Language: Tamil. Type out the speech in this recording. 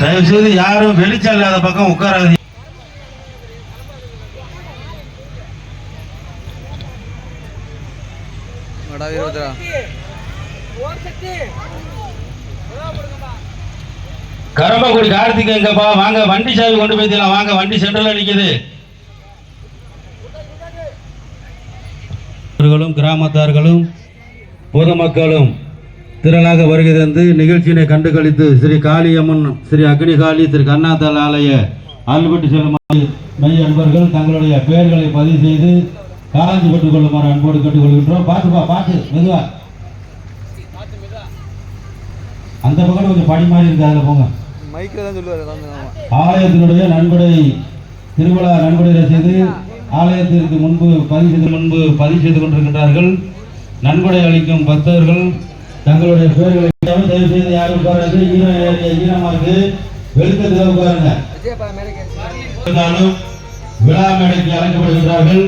தயவு செய்து யாரும் வெளிச்சம் இல்லாத பக்கம் வீரபத்ரா. கரம்பக்குடி கார்த்திக் எங்கப்பா? வாங்க வண்டி சாவி கொண்டு போய்த்தலாம் வாங்க வண்டி சென்டர்ல நிக்குது. கிராமத்தார்களும் பொதுமக்களும் திரளாக வருகை தந்து நிகழ்ச்சியினை கண்டு கழித்து ஸ்ரீ காளியம்மன் ஸ்ரீ அக்னிகாளி திரு கண்ணாத்தல் ஆலய அருள்பட்டு செல்லும் மெய் அன்பர்கள் தங்களுடைய பெயர்களை பதிவு செய்து காலஞ்சு பெற்றுக் கொள்ளுமாறு அன்போடு கேட்டுக்கொள்கின்றோம். பார்த்துப்பா பார்த்து மெதுவா. அந்த பக்கம் கொஞ்சம் படி மாதிரி இருக்கு அதில் போங்க. ஆலயத்தினுடைய நன்கொடை திருவிழா நன்கொடை ரசீது ஆலயத்திற்கு முன்பு பதிவு செய்து முன்பு பதிவு செய்து கொண்டிருக்கின்றார்கள். நன்கொடை அளிக்கும் பக்தர்கள் தங்களுடைய பெயர்களை தயவு செய்து யாரும் உட்காராது. ஈரம் ஈரமா இருக்கு வெளுக்கத்தில் உட்காருங்க விழா மேடைக்கு அழைக்கப்படுகின்றார்கள்.